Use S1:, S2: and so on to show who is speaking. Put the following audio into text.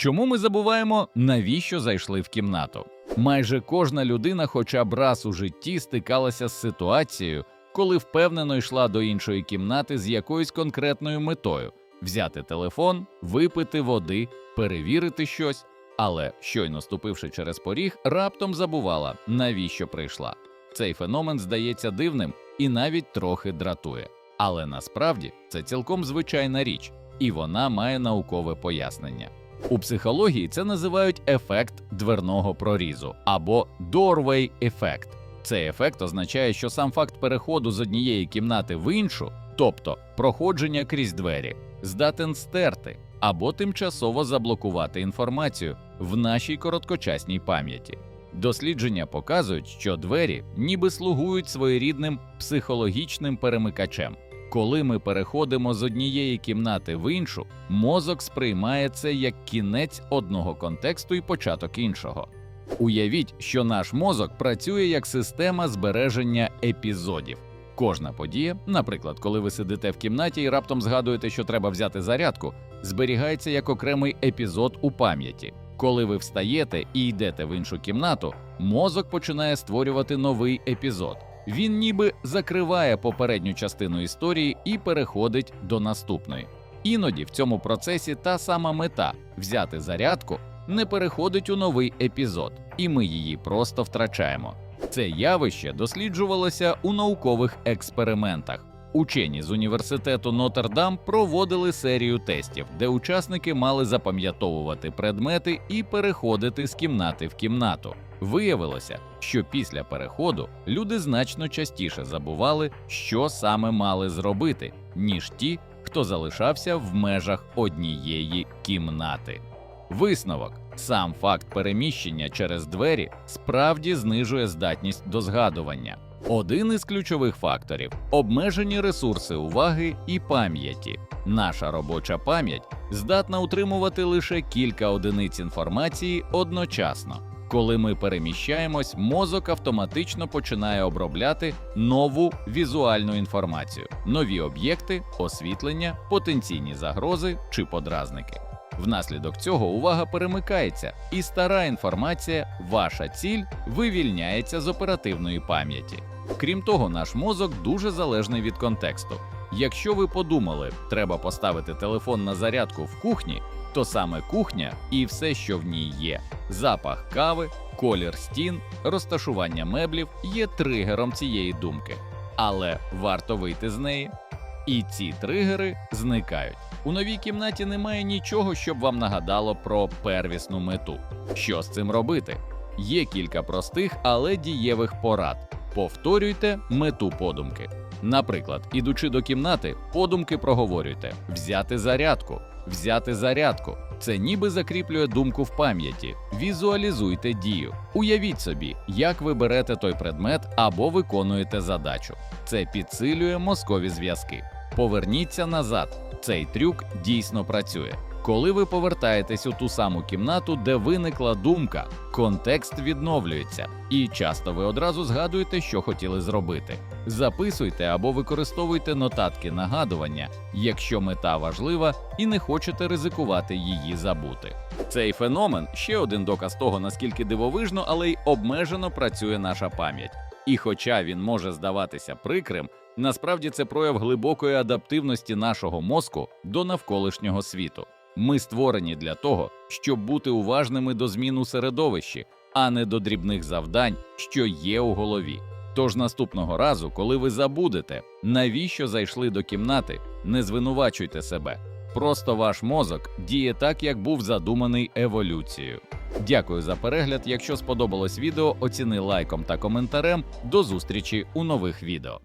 S1: Чому ми забуваємо, навіщо зайшли в кімнату? Майже кожна людина, хоча б раз у житті, стикалася з ситуацією, коли впевнено йшла до іншої кімнати з якоюсь конкретною метою взяти телефон, випити води, перевірити щось, але щойно ступивши через поріг, раптом забувала, навіщо прийшла. Цей феномен здається дивним і навіть трохи дратує. Але насправді це цілком звичайна річ, і вона має наукове пояснення. У психології це називають ефект дверного прорізу або doorway ефект. Цей ефект означає, що сам факт переходу з однієї кімнати в іншу, тобто проходження крізь двері, здатен стерти або тимчасово заблокувати інформацію в нашій короткочасній пам'яті. Дослідження показують, що двері ніби слугують своєрідним психологічним перемикачем. Коли ми переходимо з однієї кімнати в іншу, мозок сприймає це як кінець одного контексту і початок іншого. Уявіть, що наш мозок працює як система збереження епізодів. Кожна подія, наприклад, коли ви сидите в кімнаті і раптом згадуєте, що треба взяти зарядку, зберігається як окремий епізод у пам'яті. Коли ви встаєте і йдете в іншу кімнату, мозок починає створювати новий епізод. Він ніби закриває попередню частину історії і переходить до наступної. Іноді в цьому процесі та сама мета взяти зарядку не переходить у новий епізод, і ми її просто втрачаємо. Це явище досліджувалося у наукових експериментах. Учені з університету Нотр-Дам проводили серію тестів, де учасники мали запам'ятовувати предмети і переходити з кімнати в кімнату. Виявилося, що після переходу люди значно частіше забували, що саме мали зробити, ніж ті, хто залишався в межах однієї кімнати. Висновок: сам факт переміщення через двері справді знижує здатність до згадування. Один із ключових факторів обмежені ресурси уваги і пам'яті. Наша робоча пам'ять здатна утримувати лише кілька одиниць інформації одночасно. Коли ми переміщаємось, мозок автоматично починає обробляти нову візуальну інформацію, нові об'єкти, освітлення, потенційні загрози чи подразники. Внаслідок цього увага перемикається, і стара інформація, ваша ціль, вивільняється з оперативної пам'яті. Крім того, наш мозок дуже залежний від контексту. Якщо ви подумали, треба поставити телефон на зарядку в кухні, то саме кухня і все, що в ній є: запах кави, колір стін, розташування меблів є тригером цієї думки. Але варто вийти з неї, і ці тригери зникають. У новій кімнаті немає нічого, щоб вам нагадало про первісну мету. Що з цим робити? Є кілька простих, але дієвих порад. Повторюйте мету подумки. Наприклад, ідучи до кімнати, подумки проговорюйте: взяти зарядку, взяти зарядку. Це ніби закріплює думку в пам'яті. Візуалізуйте дію. Уявіть собі, як ви берете той предмет або виконуєте задачу. Це підсилює мозкові зв'язки. Поверніться назад. Цей трюк дійсно працює. Коли ви повертаєтесь у ту саму кімнату, де виникла думка, контекст відновлюється, і часто ви одразу згадуєте, що хотіли зробити. Записуйте або використовуйте нотатки нагадування, якщо мета важлива і не хочете ризикувати її забути. Цей феномен ще один доказ того, наскільки дивовижно, але й обмежено працює наша пам'ять. І хоча він може здаватися прикрим, насправді це прояв глибокої адаптивності нашого мозку до навколишнього світу. Ми створені для того, щоб бути уважними до змін у середовищі, а не до дрібних завдань, що є у голові. Тож наступного разу, коли ви забудете, навіщо зайшли до кімнати, не звинувачуйте себе. Просто ваш мозок діє так, як був задуманий еволюцією. Дякую за перегляд. Якщо сподобалось відео, оціни лайком та коментарем. До зустрічі у нових відео.